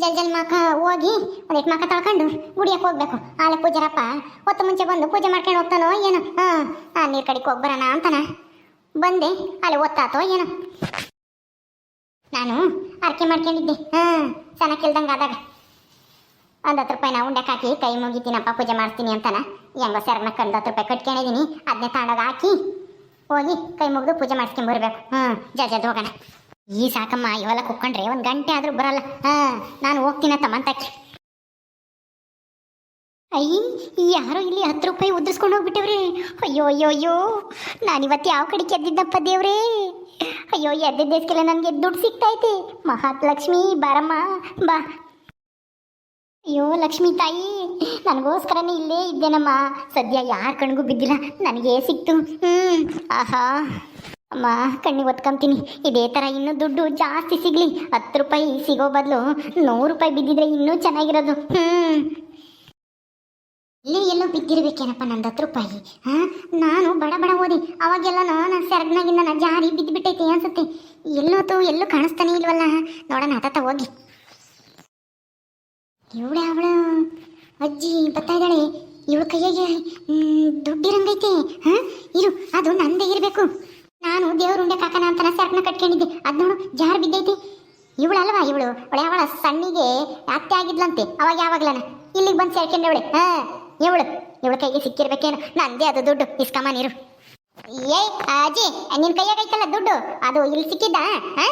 ಜಲ್ ಜಲ್ ಮಾಕ ಹೋಗಿ ಒಂದಿಟ್ಟು ಮಾಕ ತೊಳ್ಕೊಂಡು ಗುಡಿಯಕ್ಕೆ ಹೋಗ್ಬೇಕು. ಆಲೆ ಪೂಜಾರಪ್ಪ ಹೊತ್ತು ಮುಂಚೆ ಬಂದು ಪೂಜೆ ಮಾಡ್ಕೊಂಡು ಹೋಗ್ತಾನೋ ಏನು. ಹಾಂ, ಆ ನೀರು ಕಡೆಗೆ ಹೋಗಿ ಬರೋಣ ಅಂತಾನ. ಬಂದೆ ಅಲ್ಲಿ ಒತ್ತಾತೋ ಏನು. ನಾನು ಅರ್ಕೆ ಮಾಡ್ಕೊಂಡಿದ್ದೆ. ಹಾಂ ಚೆನ್ನಾಗಿ ಕೇಳ್ದಂಗೆ ಆದಾಗ. ಒಂದು ಹತ್ತು ರೂಪಾಯಿನ ಉಂಡಕ್ಕೆ ಹಾಕಿ ಕೈ ಮುಗಿತೀನಪ್ಪ, ಪೂಜೆ ಮಾಡ್ತೀನಿ ಅಂತಾನ. ಹೆಂಗೋ ಸೆರಗ್ನ ಕಂಡು ಹತ್ತು ರೂಪಾಯಿ ಕಟ್ಕೊಂಡಿದ್ದೀನಿ ಅದನ್ನೇ ತಗೊಂಡೋಗಿ ಹಾಕಿ ಹೋಗಿ ಕೈ ಮುಗಿದು ಪೂಜೆ ಮಾಡಿಸ್ಕೊಂಬರ್ಬೇಕು ಹ್ಞೂ ಜಲ್ದಿ ಹೋಗೋಣ. ಈ ಸಾಕಮ್ಮ, ಇವೆಲ್ಲ ಕುಕ್ಕೊಂಡ್ರೆ ಒಂದು ಗಂಟೆ ಆದ್ರೂ ಬರಲ್ಲ. ಹಾಂ, ನಾನು ಹೋಗ್ತೀನತ್ತ ಮಂತಕ್ಕೆ ಅಯ್ಯ, ಯಾರೋ ಇಲ್ಲಿ ಹತ್ತು ರೂಪಾಯಿ ಉದ್ರಿಸ್ಕೊಂಡು ಹೋಗ್ಬಿಟ್ಟವ್ರಿ. ಅಯ್ಯೋ ಅಯ್ಯೋ ಅಯ್ಯೋ ನಾನು ಇವತ್ತು ಯಾವ ಕಡೆ ಕೆದ್ದಿದ್ದಪ್ಪ ದೇವ್ರೇ. ಅಯ್ಯೋ ಎದ್ದಿದ್ದೆಸ್ಕೆಲ್ಲ ನನಗೆ ದುಡ್ಡು ಸಿಗ್ತೈತಿ. ಮಹಾತ್ಲಕ್ಷ್ಮಿ ಬಾರಮ್ಮ, ಬಾ. ಅಯ್ಯೋ, ಲಕ್ಷ್ಮಿ ತಾಯಿ, ನನಗೋಸ್ಕರನೇ ಇಲ್ಲೇ ಇದ್ದೇನಮ್ಮ. ಸದ್ಯ ಯಾರ ಕಣ್ಗೂ ಬಿದ್ದಿಲ್ಲ, ನನಗೆ ಸಿಕ್ತು. ಹ್ಞೂ ಆಹಾ. ಅಮ್ಮ, ಕಣ್ಣಿಗೆ ಒತ್ಕೊಂತೀನಿ ಇದೇ ಥರ ಇನ್ನೂ ದುಡ್ಡು ಜಾಸ್ತಿ ಸಿಗಲಿ. ಹತ್ತು ರೂಪಾಯಿ ಸಿಗೋ ಬದಲು ನೂರು ರೂಪಾಯಿ ಬಿದ್ದಿದ್ರೆ ಇನ್ನೂ ಚೆನ್ನಾಗಿರೋದು. ಹ್ಞೂ ಇಲ್ಲಿ ಎಲ್ಲೋ ಬಿದ್ದಿರ್ಬೇಕೇನಪ್ಪ ನಂದು ಹತ್ತು ರೂಪಾಯಿ? ಹಾಂ? ನಾನು ಬಡ ಬಡ ಓದಿ. ಅವಾಗೆಲ್ಲ ನಾನು ಸೆರಗ್ನಾಗಿಂದ ನಾನು ಜಾರಿ ಬಿದ್ದುಬಿಟ್ಟೈತೆ ಅನ್ಸುತ್ತೆ. ಎಲ್ಲೋತು ಎಲ್ಲೂ ಕಾಣಿಸ್ತಾನೆ ಇಲ್ವಲ್ಲ? ನೋಡೋಣ ಹತ್ತ ಹೋಗಿ. ಇವಳೆ ಅವಳು? ಅಜ್ಜಿ, ಬರ್ತಾ ಇದ್ದಾಳೆ. ಇವಳ ಕೈಯಾಗೆ ದುಡ್ಡಿರಂಗೈತೆ. ಹಾಂ? ಇರು, ಅದು ನಂದೇ ಇರಬೇಕು. ನಾನು ದೇವರುಂಡೆ ಕಾಕನ ಅಂತ ಸರ್ಕನ ಕಟ್ಕೊಂಡಿದ್ದೆ. ಅದು ನೋಡು, ಜಾರು ಬಿದ್ದೈತೆ. ಇವಳಲ್ವಾ ಇವಳು? ಅವಳ ಅವಳ ಸಣ್ಣಿಗೆ ಅತ್ತೆ ಆಗಿದ್ಲಂತೆ, ಅವಾಗ ಯಾವಾಗ್ಲನ? ಇಲ್ಲಿಗೆ ಬಂದು ಅವಳೆ ಹಾ, ಇವಳು. ಇವಳ ಕೈಗೆ ಸಿಕ್ಕಿರ್ಬೇಕೇನು? ನಂದೇ ಅದು ದುಡ್ಡು. ಇಸ್ಕಮ್ಮ ನೀರು. ಏ ಅಜ್ಜಿ, ನಿನ್ ಕೈಯಾಗ ಐತಲ್ಲ ದುಡ್ಡು? ಅದು ಇಲ್ಲಿ ಸಿಕ್ಕಿದ್ದ? ಹಾ?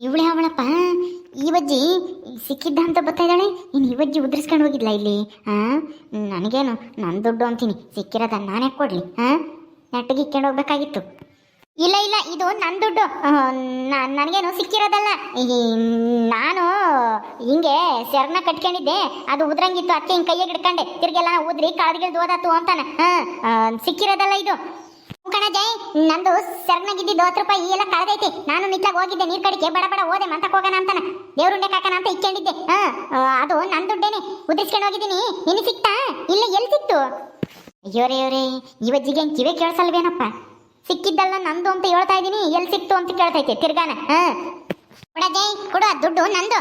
ಇವಳೆ ಅವಳಪ್ಪ. ಬಜ್ಜಿ ಸಿಕ್ಕಿದ್ದ ಅಂತ ಬರ್ತಾ ಇದ್ದಾಳೆ. ಈ ಬಜ್ಜಿ ಉದ್ರಿಸ್ಕೊಂಡು ಹೋಗಿದ್ಲ ಇಲ್ಲಿ? ಹಾ? ನನಗೇನು? ನನ್ನ ದುಡ್ಡು ಅಂತೀನಿ. ಸಿಕ್ಕಿರೋದ ನಾನೇ ಕೊಡ್ಲಿ. ಹಾ? ನೆಟ್ಟಿಗೆ ಇಕ್ಕೊಂಡು ಹೋಗ್ಬೇಕಾಗಿತ್ತು. ಇಲ್ಲ ಇಲ್ಲ, ಇದು ನನ್ನ ದುಡ್ಡು. ನನಗೇನು ಸಿಕ್ಕಿರೋದಲ್ಲ. ನಾನು ಹಿಂಗೆ ಸೆರ್ನ ಕಟ್ಕೊಂಡಿದ್ದೆ. ಅದು ಉದ್ರಂಗಿತ್ತು, ಅದಕ್ಕೆ ಹಿಂಗೆ ಕೈಯಾಗ ಹಿಡ್ಕೊಂಡೆ. ತಿರ್ಗೆಲ್ಲ ಉದ್ರಿ ಕಾಳ್ಗಿಳ್ದು ಓದಾತು ಅಂತಾನೆ. ಹಾಂ ಸಿಕ್ಕಿರೋದಲ್ಲ ಇದು. ಹ್ಞೂ ಕಣ ಜೈ, ನಂದು ಸೆರ್ನಾಗಿದ್ದಿದ್ದು ಹತ್ತು ರೂಪಾಯಿ ಎಲ್ಲ ಕಳೆದೈತಿ. ನಾನು ನಿತ್ಲಾಗ ಹೋಗಿದ್ದೆ, ನೀರು ಕಡಿಕೆ, ಬಡ ಬಡ ಓದೆ ಮಂತಕ್ಕೆ ಹೋಗೋಣ ಅಂತಾನೆ. ದೇವ್ರುಂಡೆ ಕಾಕನ ಅಂತ ಇಕ್ಕೊಂಡಿದ್ದೆ. ಹಾಂ ಅದು ನನ್ನ ದುಡ್ಡೇನೆ. ಉದ್ರಿಸ್ಕೊಂಡು ಹೋಗಿದ್ದೀನಿ. ನಿನ್ನ ಸಿಕ್ತಾ? ಇಲ್ಲ ಎಲ್ಲಿ ಸಿಕ್ತು? ಅಯ್ಯೋರೇ ಅಯ್ಯೋರೇ ಇವಜ್ಜಿಗೆ ಕಿವೆ ಕೇಳಿಸಲ್ವೇನಪ್ಪ? ಸಿಕ್ಕಿದ್ದಲ್ಲ ನಂದು ಅಂತ ಹೇಳ್ತಾ ಇದ್ದೀನಿ ಎಲ್ಲಿ ಸಿಕ್ತು ಅಂತ ಕೇಳ್ತೈತೆ, ತಿರ್ಗಾನ, ಹಾ? ಕೊಡ ಜೈ ಕೊಡು ದುಡ್ಡು, ನಂದು.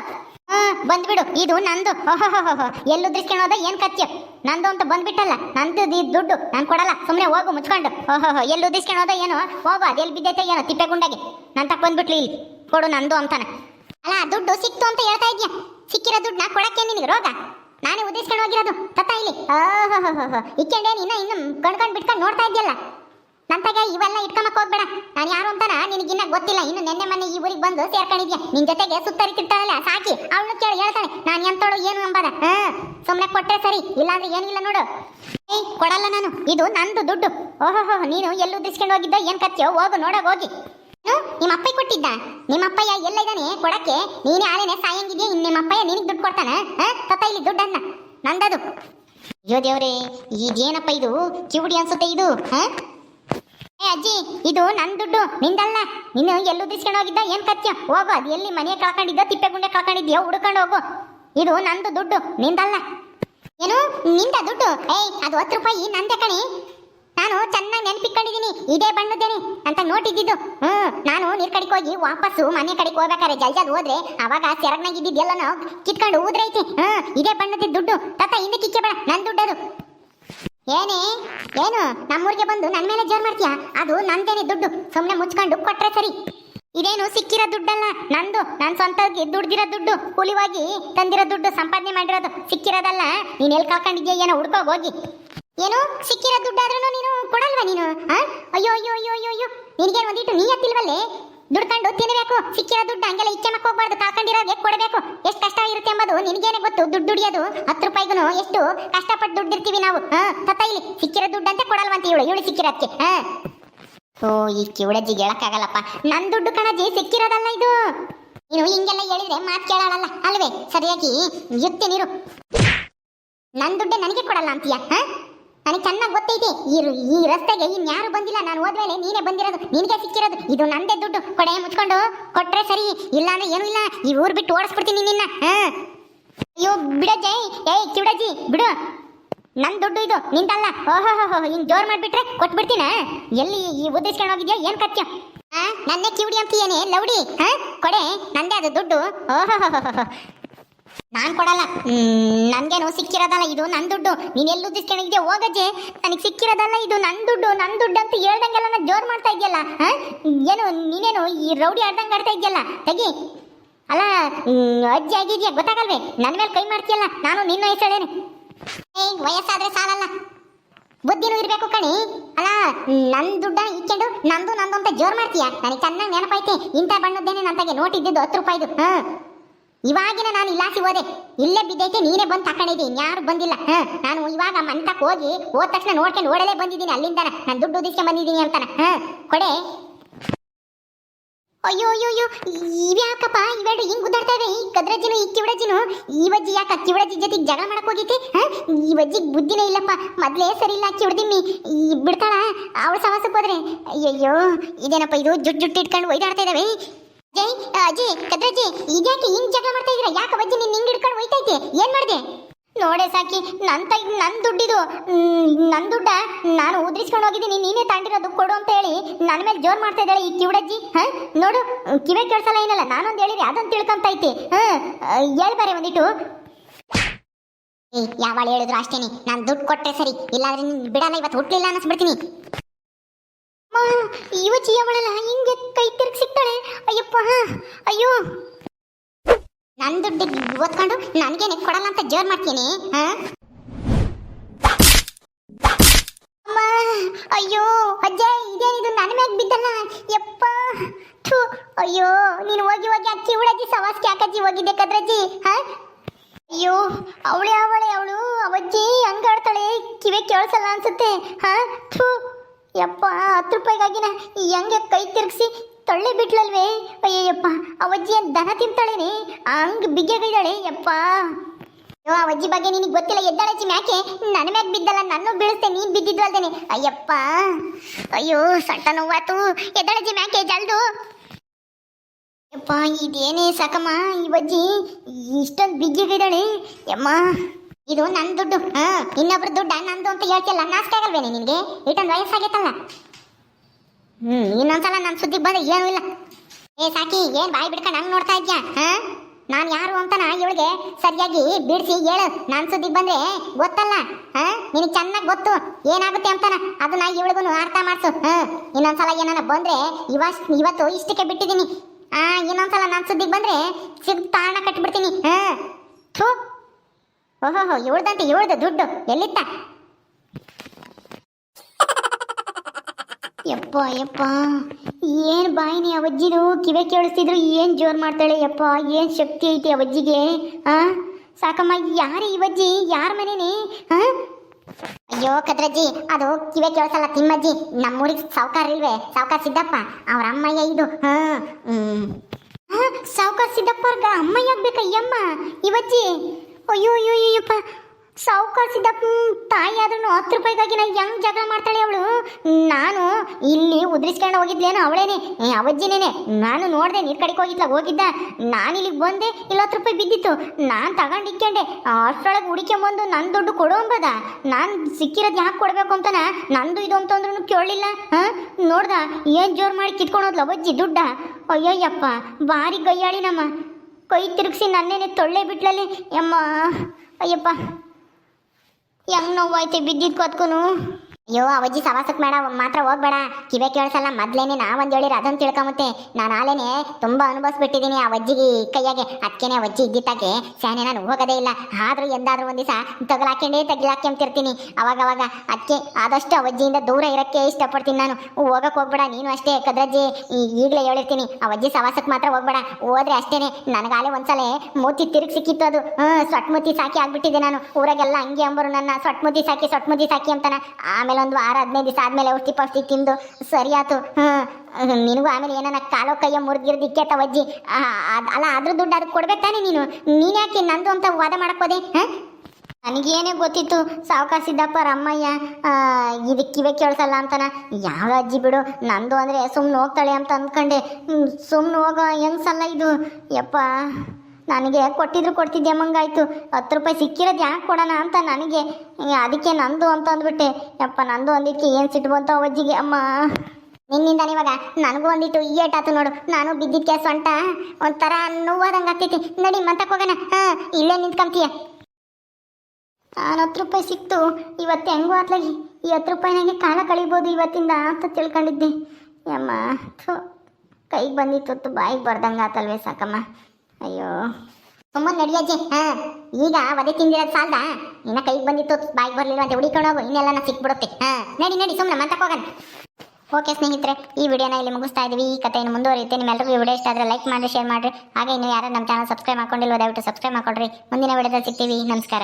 ಹಾ, ಬಂದ್ಬಿಡು, ಇದು ನಂದು. ಓಹೋಹೋಹೋ, ಎಲ್ಲಿ ಉದ್ರಿಸ್ಕೊಳ್ಳೋದ ಏನು ಕತ್ಯ? ನಂದು ಅಂತ ಬಂದ್ಬಿಟ್ಟಲ್ಲ ನಂದು ದುಡ್ಡು, ನಾನು ಕೊಡಲ್ಲ ಸುಮ್ಮನೆ ಹೋಗು, ಮುಚ್ಕೊಂಡು. ಓಹೋಹೋ, ಎಲ್ಲಿ ಉದ್ರಿಸ್ಕೊಳ್ಳೋದ ಏನೋ? ಹೋಗು ಎಲ್ಲಿ ಬಿದ್ದೈತೆ, ಏನೋ ತಿಪ್ಪೆಗುಂಡಾಗೆ ನನ್ನ ತಕ್ಕ ಬಂದ್ಬಿಟ್ಲಿ ಇಲ್ಲಿ. ಕೊಡು ನಂದು ಅಂತಾನೆ. ಅಲ್ಲ ದುಡ್ಡು ಸಿಕ್ತು ಅಂತ ಹೇಳ್ತಾ ಇದ್ಯಾ? ಸಿಕ್ಕಿರೋ ದುಡ್ಡು ನಾ ಕೊಡಕ್ಕೆ ನಿನಗೆ ರೋಗ? ನಾನೇ ಉದ್ದೇಶಿಸ್ಕೊಂಡು ಹೋಗಿರೋದು. ತತ್ತ ಇಲ್ಲಿ. ಓಹೋಹೋಹೋ. ಇಕ್ಕೊಂಡೇನು ಇನ್ನ ಇನ್ನು ಕಣ್ಕೊಂಡು ಬಿಟ್ಕೊಂಡು ನೋಡ್ತಾ ಇದೆಯಲ್ಲ ನಂತಾಗ ಇವೆಲ್ಲ ಇಟ್ಕೊಂಬಕ್ ಹೋಗ್ಬೇಡ. ನಾನು ಯಾರು ಅಂತಾನ ನಿನಗಿನ್ನ ಗೊತ್ತಿಲ್ಲ. ಇನ್ನು ನೆನ್ನೆ ಮೊನ್ನೆ ಈ ಊರಿಗೆ ಬಂದು ಸೇರ್ಕೊಂಡಿದ್ಯಾ? ನಿನ್ ಜೊತೆಗೆ ಸುತ್ತರಿತಿರ್ತಾಳಲ್ಲ, ಸಾಕಿ. ಅವಳು ಕೇಳಿ, ಹೇಳ್ತಾಳೆ. ನಾನು ಎಂತೋಳು ಏನು ಅಂಬದ? ಹಾ ಸುಮ್ಮನೆ ಕೊಟ್ಟರೆ ಸರಿ. ಇಲ್ಲಾಂದ್ರೆ ಏನಿಲ್ಲ ನೋಡು. ಏಯ್, ಕೊಡಲ್ಲ ನಾನು. ಇದು ನಂದು ದುಡ್ಡು. ಓಹೋಹೋ, ನೀನು ಎಲ್ಲಿ ಉದ್ದಿಸ್ಕೊಂಡು ಹೋಗಿದ್ದ, ಏನ್ ಕತ್ಯೋ ಹೋಗು, ನೋಡೋಗ ಹೋಗಿ? ನಿಮ್ಮ ಅಪ್ಪ ಕೊಟ್ಟಿದ್ದ. ನಿಮ್ಮ ಅಪ್ಪಯ್ಯ ಎಲ್ಲ ಇದ್ದಾನೆ ಕೊಡಕ್ಕೆ. ನೀನೇ ಆಲೇನೆ ಸಾಯಂಗಿದ್ಯಾ, ಇನ್ನು ನಿಮ್ಮ ಅಪ್ಪಯ್ಯ ನಿನಗೆ ದುಡ್ಡು ಕೊಡ್ತಾನ? ತಪ್ಪ ಇಲ್ಲಿ ದುಡ್ಡನ್ನ. ನಂದದು. ಅಯ್ಯೋ ದೇವ್ರೇ ಇದೇನಪ್ಪ ಇದು? ಕಿವುಡಿ ಅನ್ಸುತ್ತೆ ಇದು? ಏ ಅಜ್ಜಿ, ಇದು ನನ್ನ ದುಡ್ಡು, ನಿಂದಲ್ಲ. ನೀನು ಎಲ್ಲೂ ದಿಸ್ಕೊಂಡು ಹೋಗಿದ್ದ? ಏನ್ ಕತ್ಯ? ಹೋಗು, ಅದು ಎಲ್ಲಿ ಮನೆ ಕಳ್ಕೊಂಡಿದ್ದೋ, ತಿಪ್ಪೆ ಗುಂಡೆ ಕಳ್ಕೊಂಡಿದ್ಯೋ, ಹುಡ್ಕೊಂಡು ಹೋಗು. ಇದು ನಂದು ದುಡ್ಡು, ನಿಂದಲ್ಲ. ಏನು? ನಿಂದ ದುಡ್ಡು? ಏಯ್, ಅದು ಹತ್ತು ರೂಪಾಯಿ, ನಂದೆ ಕಣಿ. ಚೆನ್ನಾಗಿ ನೆನ್ಪಿಕೊಂಡಿದ್ದೀನಿ ಇದೇ ಬಣ್ಣದೇನೆ ಅಂತ ನೋಟಿದ್ದು ಹ್ಮ್, ನಾನು ನೀರ್ ಕಡೆಗೆ ಹೋಗಿ ವಾಪಸ್ಸು ಮನೆ ಕಡೆಗೆ ಹೋಗ್ಬೇಕಾರೆ ಜಲ್ಜಾದ್ ಜಲ್ ಹೋದ್ರೆ ಅವಾಗ ಸೆರಗ್ನಾಗ ನಾವು ಕಿತ್ಕೊಂಡು ಊದ್ರೈತಿ ಹ್ಮ್, ಇದೇ ಬಣ್ಣದ ದುಡ್ಡು. ತಾತ, ಹಿಂದೆ ಕಿಕ್ಕೆ ಬೇಡ. ನನ್ ದುಡ್ಡದು ಏನೇ? ಏನು? ನಮ್ಮೂರಿಗೆ ಬಂದು ನನ್ನ ಮೇಲೆ ಜೋರ್ ಮಾಡ್ತೀಯಾ? ಅದು ನಂದೇನೆ ದುಡ್ಡು. ಸುಮ್ಮನೆ ಮುಚ್ಕೊಂಡು ಕೊಟ್ರೆ ಸರಿ. ಇದೇನು ಸಿಕ್ಕಿರೋ ದುಡ್ಡಲ್ಲ? ನಂದು. ನಾನು ಸ್ವಂತ ದುಡ್ದಿರೋ ದುಡ್ಡು. ಕೂಲಿವಾಗಿ ತಂದಿರೋ ದುಡ್ಡು ಸಂಪಾದನೆ ಮಾಡಿರೋದು ಸಿಕ್ಕಿರೋದಲ್ಲ? ನೀನ್ ಎಲ್ಲಿ ಕಳ್ಕೊಂಡಿದ್ಯಾ ಏನೋ ಹುಡ್ಕೋಗಿ ಹೋಗಿ. ಏನು? ಸಿಕ್ಕಿರೋ ದುಡ್ಡಾದ್ರೂ ನೀನು ಕೊಡಲ್ವಾ ನೀನು? ಅಯ್ಯೋ ಅಯ್ಯೋ ಅಯ್ಯೋ ಅಯ್ಯೋ ಅಯ್ಯೋ. ನಿನಗೇನು ಒಂದಿಟ್ಟು ನೀಯತ್ತಿಲ್ವಲ್ಲೇ ದುಡ್ಕೊಂಡು ತಿನ್ನಬೇಕು ಸಿಕ್ಕಿರೋ ದುಡ್ಡು ಹಂಗೆಲ್ಲ ಇಚ್ಛೆ ಮಕ್ಕ ಹೋಗ್ಬಾರ್ದು. ಕಳ್ಕೊಂಡಿರೋಗೆ ಕೊಡಬೇಕು. ಎಷ್ಟು ಕಷ್ಟ ಇರುತ್ತೆ ಎಂಬುದು ನಿನಗೇನೆ ಗೊತ್ತು. ದುಡ್ಡು ದುಡಿಯೋದು ಹತ್ತು ರೂಪಾಯಿಗೂ ಎಷ್ಟು ಕಷ್ಟಪಟ್ಟು ದುಡ್ಡಿರ್ತೀವಿ ನಾವು. ಹಾಂ ತತ್ತ ಇಲ್ಲಿ, ಸಿಕ್ಕಿರೋ ದುಡ್ಡು ಅಂತ ಕೊಡಲ್ವಂತ ಇವಳು ಇವಳು ಸಿಕ್ಕಿರೋದಕ್ಕೆ ಹಾ ಓ, ಈ ಕಿವಡಜ್ಜಿಗೆ ಹೇಳಕ್ಕಾಗಲ್ಲಪ್ಪ. ನನ್ನ ದುಡ್ಡು ಕಣಜ್ಜಿ, ಸಿಕ್ಕಿರೋದಲ್ಲ ಇದು. ನೀನು ಹಿಂಗೆಲ್ಲ ಹೇಳಿದ್ರೆ ಮಾತು ಕೇಳಲ್ಲ ಅಲ್ವೇ? ಸರಿಯಾಗಿ ಯುಕ್ತಿ ನೀರು ನನ್ ದುಡ್ಡೆ ನನಗೆ ಕೊಡಲ್ಲ ಅಂತೀಯ? ಹಾ ನನಗೆ ಚೆನ್ನಾಗಿ ಗೊತ್ತೈತಿ. ಈ ಈ ರಸ್ತೆಗೆ ಇನ್ಯಾರು ಬಂದಿಲ್ಲ. ನಾನು ಹೋದ್ಮೇಲೆ ನೀನೇ ಬಂದಿರೋದು. ನಿನಗೆ ಸಿಕ್ಕಿರೋದು. ಇದು ನಂದೇ ದುಡ್ಡು. ಕೊಡೆ ಮುಚ್ಕೊಂಡು ಕೊಟ್ರೆ ಸರಿ. ಇಲ್ಲ ಅಂದ್ರೆ ಏನೂ ಇಲ್ಲ. ಈ ಊರು ಬಿಟ್ಟು ಓಡಿಸ್ಬಿಡ್ತೀನಿ ನಿನ್ನ. ಹಾ. ಅಯ್ಯೋ ಬಿಡಜ್ಜಿ ಏಯ್, ಕಿವಡಜ್ಜಿ, ಬಿಡು. ನನ್ನ ದುಡ್ಡು ಇದು. ನಿಂತಲ್ಲ. ಓಹೋ ಹಿಂಗ್ ಜೋರ್ ಮಾಡಿಬಿಟ್ರೆ ಕೊಟ್ಬಿಡ್ತೀನ? ಎಲ್ಲಿ ಈ ಉದ್ದೇಶಕೊಂಡು ಹೋಗಿದ್ಯಾ? ಏನು ಕತ್ಯ ನನ್ನೇ ಕಿವಿಡಿ ಅಂತೀಯೇನೆ, ಲೌಡಿ? ಹಾ? ಕೊಡೆ, ನಂದೇ ಅದು ದುಡ್ಡು. ಓಹೋ ನಾನ್ ಕೊಡಲ್ಲ. ನನಗೇನು ಸಿಕ್ಕಿರೋದಲ್ಲ ಇದು ನನ್ನ ದುಡ್ಡು. ನೀನು ಎಲ್ಲೂ ಉದ್ದಿಸ್ಕೊಂಡಿದ್ದೆ ಹೋಗಜ್ಜೆ ನನಗೆ ಸಿಕ್ಕಿರೋದಲ್ಲ ಇದು ನನ್ನ ದುಡ್ಡು. ನನ್ನ ದುಡ್ಡು ಅಂತ ಹೇಳ್ದಂಗೆಲ್ಲ ನಾನು ಜೋರು ಮಾಡ್ತಾ ಇದೆಯಲ್ಲ ಏನು, ನೀನೇನು ಈ ರೌಡಿ ಆಡ್ದಂಗೆ ಆಡ್ತಾ ಇದೆಯಲ್ಲ? ತೆಗಿ. ಅಲ್ಲ ಅಜ್ಜಿ ಆಗಿದೆಯಾ? ಗೊತ್ತಾಗಲ್ವೇ? ನನ್ನ ಮೇಲೆ ಕೈ ಮಾಡ್ತೀಯಲ್ಲ? ನಾನು ನಿನ್ನ ಹೆಸರೇನೆ. ಏಯ್, ವಯಸ್ಸಾದ್ರೆ ಸಾಲಲ್ಲ. ಬುದ್ಧಿನೂ ಇರಬೇಕು ಕಣಿ. ಅಲ್ಲ ನನ್ನ ದುಡ್ಡ ಇಕ್ಕೊಂಡು ನಂದು ನಂದು ಅಂತ ಜೋರು ಮಾಡ್ತೀಯಾ? ನನಗೆ ಚೆನ್ನಾಗಿ ನೆನಪೈತೆ. ಇಂಥ ಬಣ್ಣದ್ದೇನೆ ನೋಟ್ ಇದ್ದಿದ್ದು ಹತ್ತು ರೂಪಾಯಿದು, ಹಾ? ಇವಾಗಿನ ನಾನು ಇಲಾಸಿ ಹೋದೆ. ಇಲ್ಲೇ ಬಿದ್ದೈತೆ, ನೀನೇ ಬಂದು ತಕೊಂಡಿದ್ದೆ. ಇನ್ಯಾರು ಬಂದಿಲ್ಲ. ನಾನು ಇವಾಗ ಮಂತಕ್ ಹೋಗಿ ಹೋದ ತಕ್ಷಣ ನೋಡ್ಕೊಂಡು ಓಡಲೇ ಬಂದಿದ್ದೀನಿ ಅಲ್ಲಿಂದ. ನಾನು ದುಡ್ಡು ಉದಿಸ್ಕೊಂಡು ಬಂದಿದ್ದೀನಿ ಅಂತಾನ ಹ, ಕೊಡೆ. ಅಯ್ಯೋ ಅಯ್ಯೋ ಅಯ್ಯೋ. ಇವ್ಯಾಕಪ್ಪ ಇವೆರಡು ಹಿಂಗ್ ಗುದ್ದಾಡ್ತಾವೆ ಈ ಕದ್ರಜ್ಜಿನು, ಈ ಕಿವಡಜ್ಜಿನು. ಈ ವಜ್ಜಿ ಯಾಕ ಕಿವಡಜ್ಜಿ ಜೊತೆಗೆ ಜಗಳ ಮಾಡಕ್ ಹೋಗಿತಿ? ಈ ವಜ್ಜಿಗೆ ಬುದ್ಧಿನೇ ಇಲ್ಲಪ್ಪ. ಮೊದ್ಲೇ ಸರಿ ಇಲ್ಲ, ಕಿವಡ್ದಿಮ್ಮಿ. ಈ ಬಿಡ್ತಾಳ? ಅವಳ ಸವಾಸಕ್ಕೆ ಹೋದ್ರೆ. ಅಯ್ಯಯ್ಯೋ, ಇದೇನಪ್ಪ ಇದು? ಜುಟ್ ಜುಟ್ ಇಟ್ಕೊಂಡು ಒಯ್ದಾಡ್ತಾ ಇದಾವೆ ಜೈ ಅಜ್ಜಿ ಇದ್ಯಾಕೆ ಹಿಂಗ್ ಜಗಳ ಮಾಡ್ತಾ ಇದೀರಾ? ಯಾಕೆ ಬಜ್ಜಿ ನಿನ್ ಹಿಂಗ್ ಹಿಡ್ಕೊಂಡು ಹೋಯ್ತೈತಿ ಏನ್ ಮಾಡ್ದೆ? ನೋಡೆ ಸಾಕಿ, ನನ್ ತೈ ನನ್ ದುಡ್ಡಿದು ನನ್ ದುಡ್ಡ ನಾನು ಉದ್ರಿಸ್ಕೊಂಡು ಹೋಗಿದ್ದೀನಿ, ನೀನೇ ತಾಂಡಿರೋದು ಕೊಡು ಅಂತ ಹೇಳಿ ನನ್ನ ಮೇಲೆ ಜೋರ್ ಮಾಡ್ತಾ ಇದ್ದಾಳೆ ಈ ಕಿವಡಜ್ಜಿ, ಹ? ನೋಡು, ಕಿವೆ ಕೇಳ್ಸಲ್ಲ ಏನಲ್ಲ, ನಾನೊಂದು ಹೇಳಿದ್ರೆ ಅದೊಂದು ತಿಳ್ಕೊಂತೈತಿ ಹ? ಹೇಳ್ಬಾರೆ ಒಂದಿಟ್ಟು. ಏ ಯಾವಾಗ ಹೇಳಿದ್ರು ಅಷ್ಟೇನಿ, ನಾನು ದುಡ್ಡು ಕೊಟ್ಟೆ ಸರಿ, ಇಲ್ಲಾಂದ್ರೆ ನೀನ್ ಬಿಡಲ್ಲ, ಇವತ್ತು ಹುಟ್ಲಿಲ್ಲ ಅನ್ನಿಸ್ಬಿಡ್ತೀನಿ ಇವಚ್ಚಿ ಅವಳಲ್ಲ ಹಿಂಗೆ ಕೈ ತಿರ್ಗಿ ಸಿಗ್ತಾಳೆ. ಅಯ್ಯಪ್ಪ ಅಯ್ಯೋ. ನನ್ ದುಡ್ಡು ಓದ್ಕೊಂಡು ನನ್ಗೇನೆ ಕೊಡಲ್ಲ ಅಂತ ಜೋರ್ ಮಾಡ್ತೀನಿ ಅಮ್ಮ, ಅಯ್ಯೋ ಅಜ್ಜ ಇದೇನಿದು ನನ್ನ ಮ್ಯಾಗ ಬಿದ್ದಲ್ಲ? ಯಪ್ಪ ಥೂ ಅಯ್ಯೋ ನೀನು ಹೋಗಿ ಹೋಗಿ ಅಕ್ಕಿ ಉಳಜ್ಜಿ ಸವಾಸ್ಗೆ ಹಾಕಜ್ಜಿ ಹೋಗಿದ್ದೆ ಕದ್ರಜ್ಜಿ ಹಾ? ಅಯ್ಯೋ ಅವಳೆ ಅವಳೆ ಅವಳು ಅವಜ್ಜಿ ಹಂಗಾಡ್ತಾಳೆ ಕಿವೆ ಕೇಳಿಸಲ್ಲ ಅನ್ಸುತ್ತೆ ಹಾ? ಥು. ಯಪ್ಪ, ಹತ್ತು ರೂಪಾಯಿಗಾಗಿನ ಹೆಂಗೆ ಕೈ ತಿರುಗಿಸಿ ತೊಳ್ಳೆ ಬಿಟ್ಲಲ್ವೇ? ಅಯ್ಯಯ್ಯಪ್ಪ ಅವಜ್ಜಿ ದನ ತಿಂತಾಳೇನೆ. ಹಂಗೆ ಬಿಗ್ಗೆಗಿದ್ದಾಳೆ ಯಪ್ಪ. ಅಯ್ಯೋ, ಅವಜ್ಜಿ ಬಗ್ಗೆ ನಿನಗೆ ಗೊತ್ತಿಲ್ಲ, ಎದ್ದಾಳಜ್ಜಿ ಮ್ಯಾಕೆ? ನನ್ನ ಮ್ಯಾಗೆ ಬಿದ್ದಲ್ಲ, ನಾನು ಬೀಳುತ್ತೆ ನೀನು ಬಿದ್ದಿದ್ವಲ್ದೇನೆ ಅಯ್ಯಪ್ಪ. ಅಯ್ಯೋ ಸಟ್ಟ ನೋವಾತು. ಎದ್ದಾಳಜ್ಜಿ ಮ್ಯಾಕೆ, ಜಲ್ದು. ಯಪ್ಪ, ಇದೇನೇ ಸಾಕಮ್ಮ ಈ ಬಜ್ಜಿ ಇಷ್ಟೊಂದು ಬಿಗ್ಗೆಗಿದ್ದಾಳೆ ಯಮ್ಮ. ಇದು ನನ್ನ ದುಡ್ಡು. ಹಾ, ಇನ್ನೊಬ್ರ ದುಡ್ಡ ನಂದು ಅಂತ ಹೇಳ್ತಿಲ್ಲ ನಾಚಿಕೆ ಆಗಲ್ವೇನೆ ನಿನಗೆ? ಇಷ್ಟೊಂದು ವಯಸ್ಸಾಗೈತಲ್ಲ. ಹ್ಮ್, ಇನ್ನೊಂದ್ಸಲ ನನ್ನ ಸುದ್ದಿ ಬಂದ್ರೆ ಏನೂ ಇಲ್ಲ. ಏ ಸಾಕಿ, ಏನ್ ಬಾಯಿ ಬಿಡ್ಕೊಂಡು ಹಂಗ್ ನೋಡ್ತಾ ಇದ್ಯಾ? ಹಾ? ನಾನು ಯಾರು ಅಂತನ ಇವಳಿಗೆ ಸರಿಯಾಗಿ ಬಿಡಿಸಿ ಹೇಳು. ನನ್ನ ಸುದ್ದಿ ಬಂದ್ರೆ ಗೊತ್ತಲ್ಲ. ಹಾ? ನಿನಗೆ ಚೆನ್ನಾಗಿ ಗೊತ್ತು. ಏನಾಗುತ್ತೆ ಅಂತನ. ಅದನ್ನ ಇವಳಿಗೂ ಅರ್ಥ ಮಾಡ್ಸು. ಹಾ, ಇನ್ನೊಂದ್ಸಲ ಏನಾನ ಬಂದ್ರೆ ಇವಸ್ ಇವತ್ತು ಇಷ್ಟಕ್ಕೆ ಬಿಟ್ಟಿದ್ದೀನಿ ಆ, ಇನ್ನೊಂದ್ಸಲ ನನ್ನ ಸುದ್ದಿ ಬಂದ್ರೆ ಸಿಗ್ ತಾಣ ಕಟ್ಬಿಡ್ತೀನಿ. ಹಾ, ಥೂ. ಓಹೋ ಇವಳ್ದಂತೆ ಇವಳ್ದು ದುಡ್ಡು. ಎಲ್ಲಿತ್ತ ಯಪ್ಪ ಯಪ್ಪ. ಏನು ಬಾಯಿನಿ ಅವಜ್ಜಿದು ಕಿವೆ ಕೇಳಿಸ್ತಿದ್ರು ಏನು ಜೋರು ಮಾಡ್ತಾಳೆ ಯಪ್ಪ? ಏನು ಶಕ್ತಿ ಐತಿ ಅವಜ್ಜಿಗೆ? ಆ? ಸಾಕಮ್ಮ, ಯಾರೇ ಇವಜ್ಜಿ? ಯಾರ ಮನೇನಿ? ಆ? ಅಯ್ಯೋ, ಕದ್ರಜ್ಜಿ, ಅದು ಕಿವೆ ಕೇಳಿಸಲ್ಲ ತಿಮ್ಮಜ್ಜಿ. ನಮ್ಮೂರಿಗೆ ಸಾವುಕಾರ ಇಲ್ವೇ? ಸಾವುಕಾರ ಸಿದ್ದಪ್ಪ, ಅವ್ರ ಅಮ್ಮಯ್ಯ ಇದು. ಹಾ ಸಾವುಕಾರ ಸಿದ್ದಪ್ಪರ್ಗ ಅಮ್ಮಯ್ಯ ಆಗ್ಬೇಕಯ್ಯಮ್ಮ. ಇವಜ್ಜಿ ಅಯ್ಯೋ ಅಯ್ಯೋ ಅಯ್ಯಪ್ಪ. ಸಾವುಕಾರ ಸಿದ್ದಪ್ಪ ತಾಯಿ ಆದ್ರೂ ಹತ್ತು ರೂಪಾಯಿಗಾಗಿ ನಾ ಹೆಂಗ್ ಜಗಳ ಮಾಡ್ತಾಳೆ ಅವಳು? ನಾನು ಇಲ್ಲಿ ಉದ್ರಿಸ್ಕೊಂಡು ಹೋಗಿದ್ಲೇನೋ ಅವಳೇನೆ ಅವಜ್ಜಿನೇನೆ. ನಾನು ನೋಡಿದೆ ನೀರ್ ಕಡೆಗೆ ಹೋಗಿದ್ಲ, ಹೋಗಿದ್ದ. ನಾನು ಇಲ್ಲಿಗೆ ಬಂದೆ, ಇಲ್ಲ ಹತ್ತು ರೂಪಾಯಿ ಬಿದ್ದಿತ್ತು. ನಾನು ತಗೊಂಡಿಕ್ಕೊಂಡೆ ಅಷ್ಟರೊಳಗೆ ಹುಡಿಕೊಂಬಂದು ನನ್ನ ದುಡ್ಡು ಕೊಡೋಂಬದ ನಾನು ಸಿಕ್ಕಿರೋದು ಯಾಕೆ ಕೊಡಬೇಕು ಅಂತನ? ನಂದು ಇದು ಅಂತಂದ್ರೂ ಕೇಳಲಿಲ್ಲ, ಹಾಂ? ನೋಡ್ದ, ಏನು ಜೋರು ಮಾಡಿ ಕಿತ್ಕೊಂಡು ಹೋದ್ಲ ಅವಜ್ಜಿ ದುಡ್ಡ? ಅಯ್ಯಯ್ಯಪ್ಪ ಭಾರಿ ಗಯ್ಯಾಳಿ ನಮ್ಮ. ಕೈ ತಿರುಗಿಸಿ ನನ್ನೇನೆ ತೊಳ್ಳೆ ಬಿಟ್ಲಲ್ಲಿ. ಯಮ್ಮ ಅಯ್ಯಪ್ಪ. ಹೆಂಗ್ ನೋವಾಯ್ತೆ ಬಿದ್ದಿದ್ ಕೊತ್ಕೊನು? ಅಯ್ಯೋ ಅವಜ್ಜಿ ಸವಾಸಕ್ ಬೇಡ ಮಾತ್ರ ಹೋಗ್ಬೇಡ. ಕಿವೆ ಕೇಳಿಸಲ್ಲ, ಮೊದ್ಲೇನೆ ಒಂದ್ ಹೇಳಿರ ಅದನ್ ತಿಳ್ಕೊಂಬತ್ತೆ. ನಾನು ಆಲೇನೆ ತುಂಬಾ ಅನುಭವಿಸ್ಬಿಟ್ಟಿದ್ದೀನಿ ಆ ಅಜ್ಜಿಗೆ ಕೈಯಾಗೆ. ಅದಕ್ಕೇನೆ ಅಜ್ಜಿ ಇದ್ದಿದ್ದಾಗೆ ಸ್ಯಾನೆ ನಾನು ಹೋಗೋದೇ ಇಲ್ಲ. ಆದ್ರೂ ಎಂದಾದ್ರೂ ಒಂದ್ ದಿವಸ ತಗಲಾಕೊಂಡೇ ಇರ್ತೀನಿ ಅವಾಗ ಅವಾಗ ಅದಕ್ಕೆ ಆದಷ್ಟು ಅಜ್ಜಿಯಿಂದ ದೂರ ಇರಕ್ಕೆ ಇಷ್ಟಪಡ್ತೀನಿ ನಾನು. ಹೋಗಕ್ ಹೋಗ್ಬೇಡ, ನೀನು ಅಷ್ಟೇ ಕದ್ರಜ್ಜಿ. ಈಗ್ಲೇ ಹೇಳಿರ್ತೀನಿ ಅಜ್ಜಿ ಸವಾಸಕ್ ಮಾತ್ರ ಹೋಗ್ಬೇಡ. ಹೋದ್ರೆ ಅಷ್ಟೇನೆ ನನಗಾಲೆ ಒಂದ್ಸಲ ಮೂತಿ ತಿರುಗಿ ಸಿಕ್ಕಿತ್ತು ಅದು. ಹ್ಮ್ ಸೊಟ್ಮುತಿ ಸಾಕಿ ಆಗ್ಬಿಟ್ಟಿದೆ ನಾನು. ಊರಾಗೆಲ್ಲ ಹಂಗೆ ಅಂಬರು ನನ್ನ ಸೊಟ್ಮುತಿ ಸಾಕಿ ಸೊಟ್ಮುತಿ ಸಾಕಿ ಅಂತಾನ. ಆಮೇಲೆ ಒಂದು ವಾರ, ಹದಿನೈದು ದಿವಸ ಆದಮೇಲೆ ಔಷಧಿ ಪೌಷ್ಟಿ ತಿಂದು ಸರಿ ಹ್ಮ್. ನಿನಗೂ ಆಮೇಲೆ ಏನಾನ ಕಾಲೋ ಕೈಯ ಮುರಿದಿರ್ದಿಕ್ಕೆ ತವಜ್ಜಿ ಅಲ್ಲ ಅದ್ರ ದುಡ್ಡು ಅದಕ್ಕೆ ಕೊಡ್ಬೇಕು ನೀನು? ನೀನ್ ಯಾಕೆ ನಂದು ಅಂತ ವಾದ ಮಾಡ್ಕೋದೆ ಹಾ? ನನಗೇನೇ ಗೊತ್ತಿತ್ತು. ಸಾವುಕಾರ ಸಿದ್ದಪ್ಪ ರಮ್ಮಯ್ಯ. ಇವೆ ಕೇಳಿಸಲ್ಲ ಅಂತನ. ಯಾವ ಅಜ್ಜಿ ಬಿಡು, ನಂದು ಅಂದರೆ ಸುಮ್ಮನೆ ಹೋಗ್ತಾಳೆ ಅಂತ ಅಂದ್ಕೊಂಡೆ. ಸುಮ್ಮನೆ ಹೋಗೋ ಹೆಂಗ್ಸಲ್ಲ ಇದು. ಯಪ್ಪ. ನನಗೆ ಕೊಟ್ಟಿದ್ರು ಕೊಡ್ತಿದ್ದೆ ಅಮ್ಮಂಗಾಯ್ತು. ಹತ್ತು ರೂಪಾಯಿ ಸಿಕ್ಕಿರೋದು ಯಾಕೆ ಕೊಡೋಣ ಅಂತ ನನಗೆ. ಅದಕ್ಕೆ ನಂದು ಅಂತ ಅಂದ್ಬಿಟ್ಟೆ. ಯಪ್ಪ, ನಂದು ಅಂದಿದ್ದಕ್ಕೆ ಏನು ಸಿಟ್ಟು ಬಂತು ಅವಜ್ಜಿಗೆ. ಅಮ್ಮ ನಿನ್ನಿಂದ ಇವಾಗ ನನಗೂ ಒಂದಿಟ್ಟು ಏಟಾತು ನೋಡು. ನಾನು ಬಿದ್ದಿದ್ಕೆ ಸೊಂಟ ಒಂಥರ ನೋವಾದಂಗೆ ಆಗ್ತೈತಿ. ನಡಿ ಮಂತಕ್ಕೆ ಹೋಗೋಣ. ಹಾಂ, ಇಲ್ಲೇ ನಿಂತ್ಕೊಂತೀಯ. ನಾನು ಹತ್ತು ರೂಪಾಯಿ ಸಿಕ್ತು. ಇವತ್ತು ಹೆಂಗೋ ಆತ್ಲಾಗಿ. ಈ ಹತ್ತು ರೂಪಾಯಿನಾಗೆ ಕಾಲ ಕಳಿಬೋದು ಇವತ್ತಿಂದ ಅಂತ ತಿಳ್ಕೊಂಡಿದ್ದೆ. ಯಮ್ಮ, ಥೂ, ಕೈಗೆ ಬಂದಿತ್ತು ಬಾಯಿಗೆ ಬರ್ದಂಗೆ ಆತಲ್ವೇ ಸಾಕಮ್ಮ. ಅಯ್ಯೋ, ಸುಮ್ಮನೆ ನಡಿಯಜ್ಜೆ ಹಾ, ಈಗ ಒದೆ ತಿಂದಿರೋದು ಸಾಲ್ದ? ಇನ್ನ ಕೈಗೆ ಬಂದಿತ್ತು, ಬಾಯಿಗೆ ಬರ್ಲಿಲ್ಲ ಅಂತ ಹುಡಿಕೊಂಡು ಹೋಗು. ಇನ್ನೆಲ್ಲ ನಾ ಸಿಕ್ಬಿಡುತ್ತೆ. ಹಾ, ನಡಿ ನಡಿ ಸುಮ್ಮನೆ ಮಂತಕ್ಕೆ ಹೋಗೋಣ. ಓಕೆ ಸ್ನೇಹಿತರೆ, ಈ ವಿಡಿಯೋನ ಇಲ್ಲಿ ಮುಗಿಸ್ತಾ ಇದೀವಿ. ಈ ಕಥೆಯನ್ನು ಮುಂದುವರಿಯುತ್ತೆ. ನಿಮ್ಮೆಲ್ಲರಿಗೂ ಈ ವಿಡಿಯೋ ಇಷ್ಟ ಆದರೆ ಲೈಕ್ ಮಾಡಿ ಶೇರ್ ಮಾಡಿರಿ. ಹಾಗೆ ಇನ್ನು ಯಾರು ನಮ್ಮ ಚಾನಲ್ ಸಬ್ಸ್ಕ್ರೈಬ್ ಮಾಡ್ಕೊಂಡಿಲ್ವೋ, ದಯವಿಟ್ಟು ಸಬ್ಸ್ಕ್ರೈಬ್ ಮಾಡ್ಕೊಡ್ರಿ. ಮುಂದಿನ ವಿಡಿಯೋದಲ್ಲಿ ಸಿಗ್ತೀವಿ. ನಮಸ್ಕಾರ.